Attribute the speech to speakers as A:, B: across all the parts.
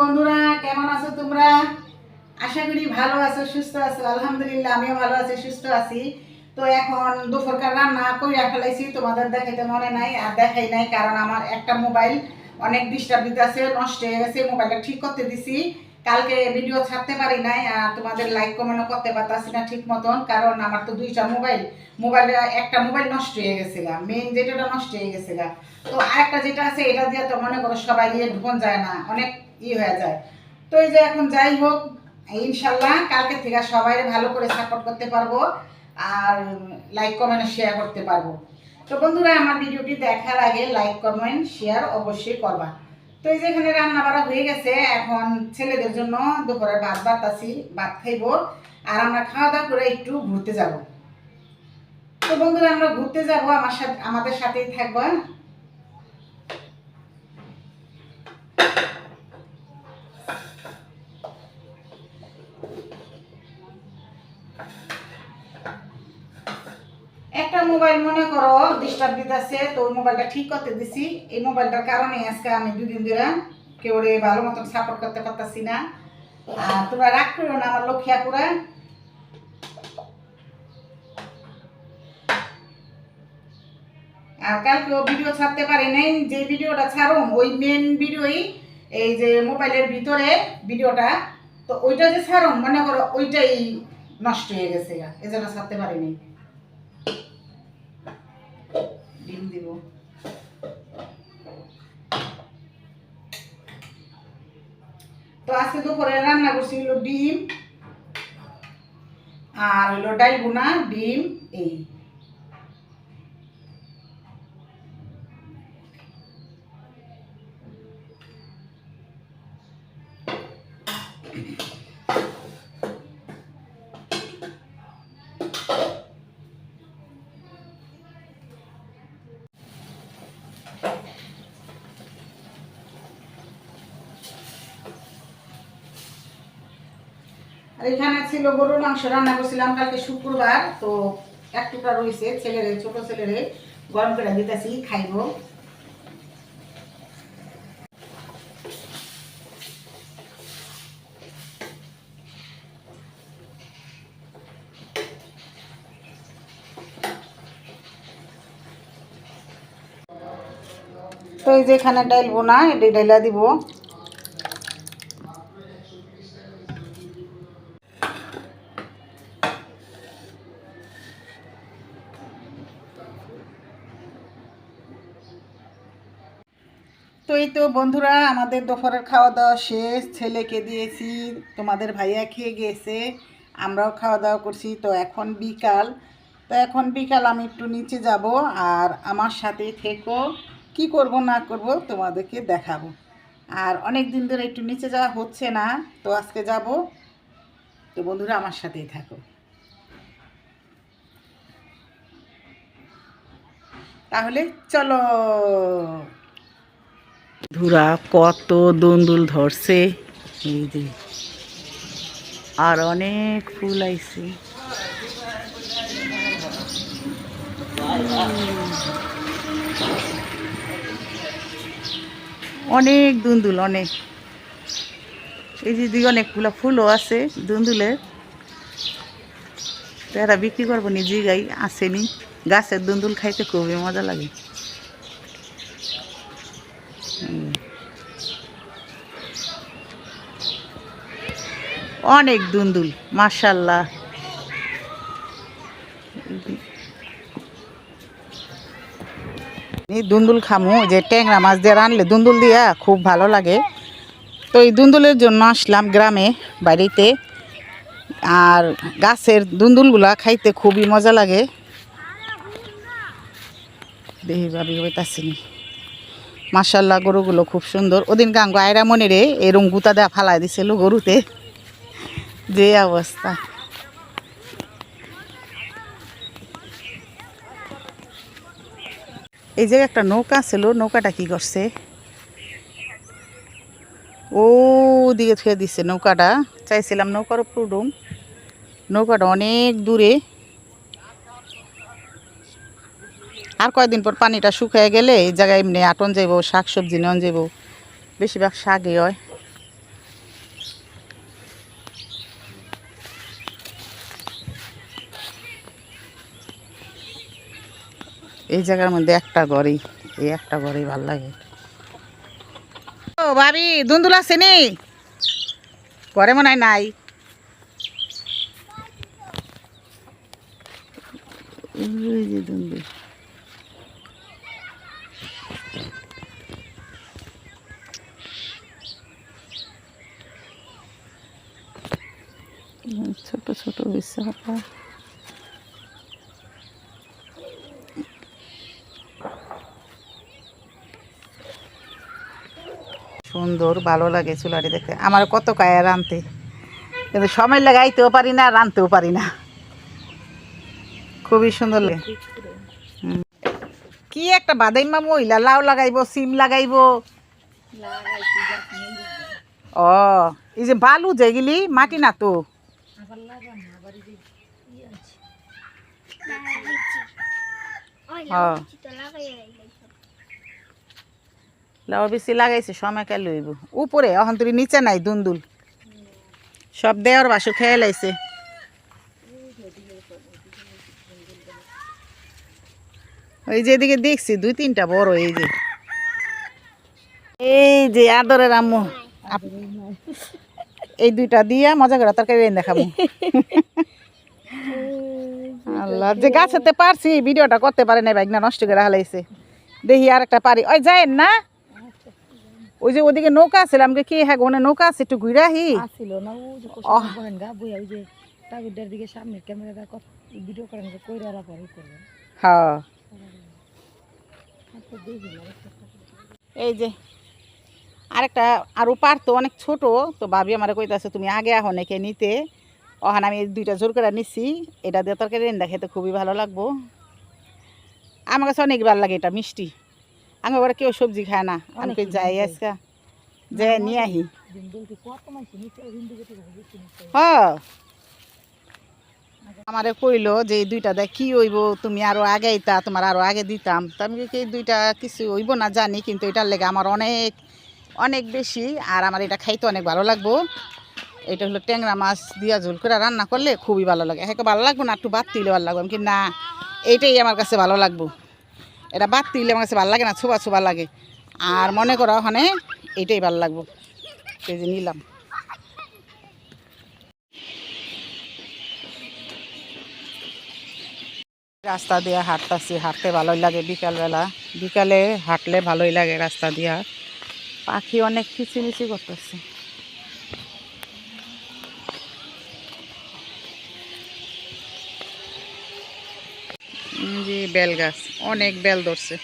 A: বন্ধুরা, কেমন আছো তোমরা? আশা করি ভালো আছো, সুস্থ আছো। আলহামদুলিল্লাহ, আমিও ভালো আছি, সুস্থ আছি। তো এখন দুপুরকার রান্না কইরা ফেলাইছি, তোমাদের দেখাইতে মনে নাই আর দেখাই নাই, কারণ আমার একটা মোবাইল অনেক ডিস্টার্ব দিতেছে, নষ্ট হয়ে গেছে মোবাইলটা ঠিক করতে দিছি। কালকে ভিডিও ছাড়তে পারি নাই আর তোমাদের লাইক কমেন্টও করতে পারতাছি না ঠিক মতন, কারণ আমার তো দুইটা মোবাইল। মোবাইলে একটা মোবাইল নষ্ট হয়ে গেছে গা মেইন যেটা নষ্ট হয়ে গেছে গা তো আরেকটা যেটা আছে, এটা দিয়ে তো মনে করো সবাই দিয়ে ঢুকন যায় না। অনেক ই হয়ে যায়। তো এই যে এখন যাই হোক, ইনশাল্লাহ কালকে থেকে সবাই ভালো করে সাপোর্ট করতে পারব আর লাইক কমেন্ট শেয়ার করতে পারব। তো বন্ধুরা, আমার ভিডিওটি দেখার আগে লাইক কমেন্ট শেয়ার অবশ্যই করবা। তো এই যে এখানে রান্না বাড়া হয়ে গেছে, এখন ছেলেদের জন্য দুপুরের ভাত ভাত আছি ভাত খাইবো আর আমরা খাওয়া দাওয়া করে একটু ঘুরতে যাব। তো বন্ধুরা, আমরা ঘুরতে যাব, আমার সাথে, আমাদের সাথেই থাকব একটা মোবাইল মনে করো ডিস্টার্ব দিতেছে, তো ওই মোবাইলটা ঠিক করতে দিছি। এই মোবাইলটার কারণে আজকে আমি দুদিন ধরে কেউ ভালো মতন সাপোর্ট করতে পারতাছি না। আর তোমরা রাগ করো না আমার লক্ষ্যা পুরা আর কালকেও ভিডিও ছাড়তে পারি নাই, যে ভিডিওটা ছাড়ুম, ওই মেন ভিডিওই এই যে মোবাইলের ভিতরে ভিডিওটা তো ওইটা যে ছাড়ুম, মনে করো ওইটাই নষ্ট হয়ে গেছে এই জন্য ছাড়তে পারিনি ডিম দিব তো আজকে দুপুরে রান্না করছি হলো ডিম আর হলো ডাল বোনা ডিম এই। আর এখানে ছিল গরুর মাংস রান্না করছিলাম কালকে শুক্রবার, তো এক টুকরা রয়েছে ছেলেরে, ছোট ছেলেরে গরম করে দিতেছি, খাইবো। তো এই যে এখানে ডাইল বোনা এটি ডাইলা দিব। তো বন্ধুরা, আমাদের দুপুরের খাওয়া দাওয়া শেষ। ছেলেকে দিয়েছি, তোমাদের ভাইয়া খেয়ে গিয়েছে আমরাও খাওয়া দাওয়া করছি। তো এখন বিকাল। তো এখন বিকাল আমি একটু নিচে যাব আর আমার সাথে থেকো। কি করব, না করব তোমাদেরকে দেখাবো। আর অনেক দিন ধরে একটু নিচে যাওয়া হচ্ছে না, তো আজকে যাব। তো বন্ধুরা, আমার সাথেই থাকো। তাহলে চলো। ধুরা কত দুন্দুল ধরছে। এই যে, আর অনেক ফুল আইছে। অনেক দুন্দুল, অনেক। এই যে দিকে অনেকগুলো ফুলও আছে দুন্দুলের। তো এরা বিক্রি করব নি জিগাই আসেনি। গাছের দুন্দুল খাইতে খুবই মজা লাগে। অনেক দুন্দুল মাশাল্লাহ এই দুন্দুল খামু যে ট্যাংরা মাছ দিয়ে রানলে দুন্দুল দিয়া খুব ভালো লাগে। তো এই দুন্দুলের জন্য আসলাম গ্রামে, বাড়িতে। আর গাছের দুন্দুলগুলা খাইতে খুবই মজা লাগে। দেহি ভাবি হইতাছিনি। মাসাল্লাহ গরুগুলো খুব সুন্দর। ওদিন গাঙ্গ আয়রা মনে রে এরম গুতা দেওয়া ফালাই দিছিল গরুতে। যে অবস্থা। এই জায়গায় একটা নৌকা ছিল, নৌকাটা কি করছে? ও দিকে থুয়ে দিছে নৌকাটা। চাইছিলাম নৌকার উপর উঠুম নৌকাটা অনেক দূরে। আর কয়েকদিন পর পানিটা শুকিয়ে গেলে এই জায়গায় এমনি আটন যাইব শাক সবজি নেওয়া যাইব। বেশিরভাগ শাকই হয়। এই জায়গার মধ্যে একটা ঘরই, এই একটা ঘরেই ভালো লাগে। ও ভাবি, দুন্দুল আছে নি? ঘরে মনে হয় নাই। ছোট ছোট বিশাখা সুন্দর ভালো লাগে চুলাটি দেখতে। আমার কত কায়া রানতে কিন্তু সময় লাগাইতেও পারি না রানতেও পারি না। খুবই সুন্দর লাগে। কি একটা বাদাইমা মহিলা লাউ লাগাইবো সিম লাগাইব। ও এই যে বালু যেগুলি মাটি না তো? হ্যাঁ লাউ বেশি লাগাইছে, সময় কে লইব। উপরে, এখন তুই নিচে নাই, দুন্দুল। সব দেওয়ার বাসু খেয়ে লাইছে। ওই যে এদিকে দেখছি, দুই তিনটা বড়, এই যে। এই যে আদরের আম্মু। এই দুইটা দিয়া মজা করে তরকারি এনে দেখাবো। আল্লাহ, যে গাছেতে পারছি ভিডিওটা করতে পারে নাই বাইক না নষ্ট করে হালাইছে। দেখি আর একটা পারি। ওই যায় না? ওই যে ওদিকে নৌকা আছে আমাকে কি হ্যাঁ ওখানে নৌকা আছে একটু ঘুরে আহি?
B: আসিল না ও যে করেন গা বইয়া ওই যে টাগুডার দিকে সামনে ক্যামেরাটা কত ভিডিও করেন যে কইরা রা পরে করবেন
A: হ্যাঁ।
B: তো
A: এই যে আরেকটা আরও পারতো অনেক ছোট তো ভাবি আমার কইতাছে তুমি আগে আহ নাকি নিতে? ওখানে আমি দুইটা জোর করে নিছি এটা দিয়ে তরকারি রেন্দা খেতে খুবই ভালো লাগবো। আমার কাছে অনেক ভালো লাগে এটা মিষ্টি। আমার ঘরে কেউ সবজি খায় না। আমি যাই। আজকে। যে নিয়ে আহি। হ্যাঁ আমারে কইলো যে দুইটা দেখ কি হইব তুমি আরও আগে আইতা তোমার আরও আগে দিতাম। তো আমি কি দুইটা কিছু হইব না জানি কিন্তু এটার লেগে আমার অনেক অনেক বেশি। আর আমার এটা খাইতে অনেক ভালো লাগবো। এটা হলো ট্যাংরা মাছ দিয়া ঝোল করে রান্না করলে খুবই ভালো লাগে। হ্যাঁ ভালো লাগবো না? একটু বাদ দিলে ভালো লাগবে। আমি কি না এইটাই আমার কাছে ভালো লাগবো। এটা বাদ দিলে আমার কাছে ভালো লাগে না ছোবা ছোবা লাগে। আর মনে করো ওখানে এইটাই ভালো লাগবো। এই যে নিলাম। রাস্তা দিয়ে হাঁটতাছি, হাঁটতে ভালোই লাগে বিকালবেলা। বিকালে হাঁটলে ভালোই লাগে রাস্তা দিয়া। পাখি অনেক কিচিমিচি করতেছে। বেল গাছ অনেক বেল ধরছে।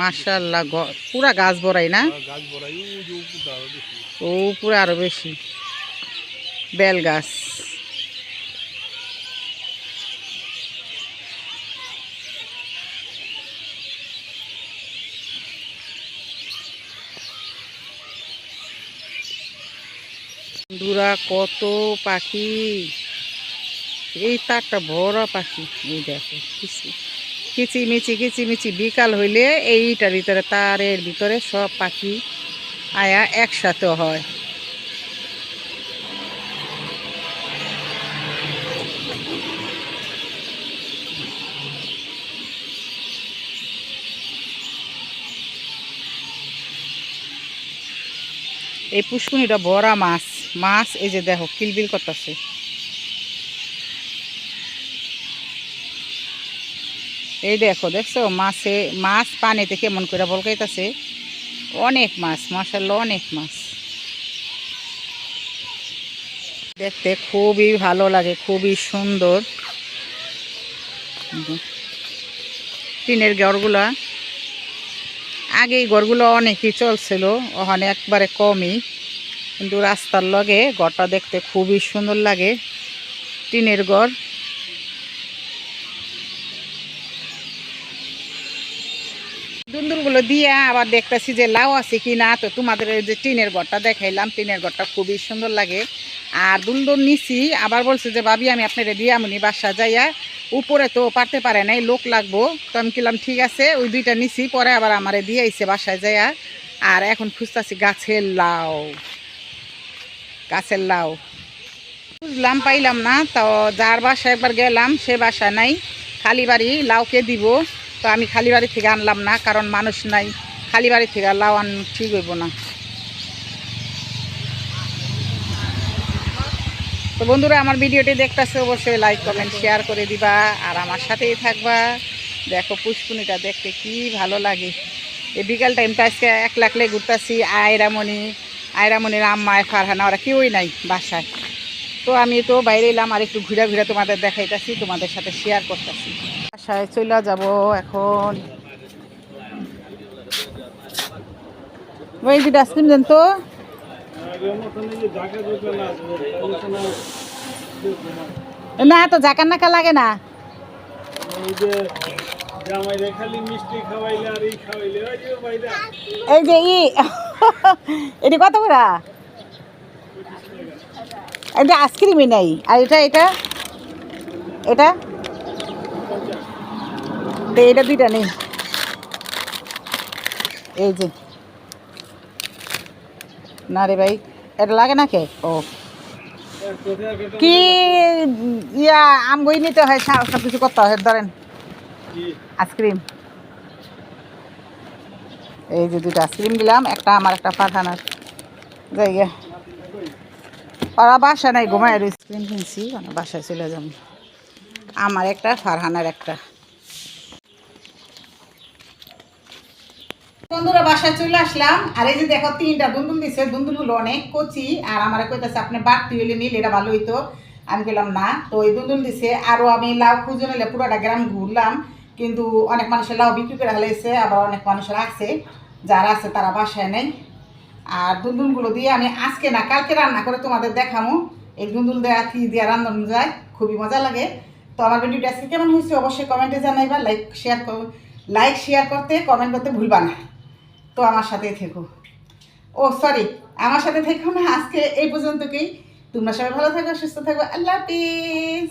A: মার্শাল্লাহ পুরা গাছ ভরাই না? ও পুরা আরও বেশি। বেল গাছ। বন্ধুরা কত পাখি। এই তারটা বড় পাখি। এই দেখো, কিচি কিচিমিচি কিচিমিচি বিকাল হইলে এইটার ভিতরে, তারের ভিতরে সব পাখি আয়া একসাথে হয়। এই পুষ্কুনিটা বড়া মাছ মাছ, এই যে দেখো, কিলবিল করতেছে। এই দেখো, দেখছ? মাছে, মাছ পানিতে কেমন করে বলকাইতেছে? অনেক মাছ মাসাল্লাহ অনেক মাছ। দেখতে খুবই ভালো লাগে, খুবই সুন্দর। টিনের ঘরগুলা আগে এই ঘরগুলো অনেকই চলছিল, ওখানে একবারে কমই। কিন্তু রাস্তার লগে ঘরটা দেখতে খুবই সুন্দর লাগে। টিনের ঘর দুন্দুলগুলো দিয়ে আবার দেখতেছি যে লাউ আছে কি না, তো তোমাদের এই যে টিনের ঘরটা দেখাইলাম, টিনের ঘরটা খুবই সুন্দর লাগে। আর দুন্দুল নিছি, আবার বলছে যে, ভাবি, আমি আপনার দিয়ে আমনি বাসা যাইয়া, উপরে তো পারতে পারে নাই, লোক লাগবো। তো আমি কিলাম ঠিক আছে, ওই দুইটা নিছি, পরে আবার আমারে দিয়ে আইছে বাসায় যাইয়া। আর এখন খুঁজতেছি গাছের লাউ গাছের লাউ। বুঝলাম, পাইলাম না, তো যার বাসায় একবার গেলাম, সে বাসা নাই, খালি বাড়ি, লাউকে দিব। তো আমি খালি বাড়ি থেকে আনলাম না, কারণ মানুষ নাই। খালি বাড়ি থেকে লাউ আন ঠিক হইব না। তো বন্ধুরা, আমার ভিডিওটি দেখতেছে, অবশ্যই লাইক কমেন্ট শেয়ার করে দিবা আর আমার সাথেই থাকবা। দেখো পুষ্পুনিটা দেখতে কি ভালো লাগে। এই বিকাল টাইমটা আজকে এক লাখলে ঘুরতেছি, আয়রামণি, আয়রামণির আম্মায় ফারহানা, ওরা কেউই নাই বাসায়। তো আমি তো বাইরে এলাম আর একটু ঘুরে ঘুরে তোমাদের দেখাইতেছি, তোমাদের সাথে শেয়ার করতেছি। বাসায় চলে যাব এখন। ওই দুটো আইসক্রিম দেন তো। না, তো জাকার নাকা লাগে না।
C: এই যে
A: ই, এটি কত করে? এটা আইসক্রিমই নাই। আর এটা এটা? এটা? তো এটা দুইটা নেই এই যে। না রে ভাই, এটা লাগে না কে ও। কি ইয়া, আম গই নিতে হয় সব কিছু করতে হয়, ধরেন। আইসক্রিম। এই যে দুটো আইসক্রিম দিলাম, একটা আমার, একটা পাঠানার জায়গা ওরা বাসা নাই, ঘুমায় আইসক্রিম কিনছি মানে বাসায় চলে যাব। আমার একটা, ফারহানার একটা। বন্ধুরা বাসায় চলে আসলাম। আর এই যে দেখো, তিনটা দুন্দুল দিছে। দুন্দুলগুলো অনেক কচি। আর আমার কইতাছে আপনি বাড়তি হইলে নিলে এটা ভালো হইতো। আমি গেলাম না। তো ওই দুন্দুল দিছে। আরও আমি লাউ খুঁজে নিলে পুরোটা গ্রাম ঘুরলাম। কিন্তু অনেক মানুষের লাউ বিক্রি করে হালাইছে আবার অনেক মানুষের আছে যারা আছে তারা বাসায় নেই। আর দুন্দুলগুলো দিয়ে আমি আজকে না, কালকে রান্না করে তোমাদের দেখামো। এই দুন্দুল দেওয়া কি দিয়ে রান্নানো যায় খুবই মজা লাগে। তো আমার ভিডিওটা আজকে কেমন হয়েছে অবশ্যই কমেন্টে জানাইবা। লাইক, শেয়ার লাইক, শেয়ার করতে কমেন্ট করতে ভুলবা না। তো আমার সাথে থেকো। ও সরি আমার সাথে থেকো না, আজকে এই পর্যন্তকেই। তোমরা সবাই ভালো থাকো, সুস্থ থাকো, আল্লাহ হাফিজ।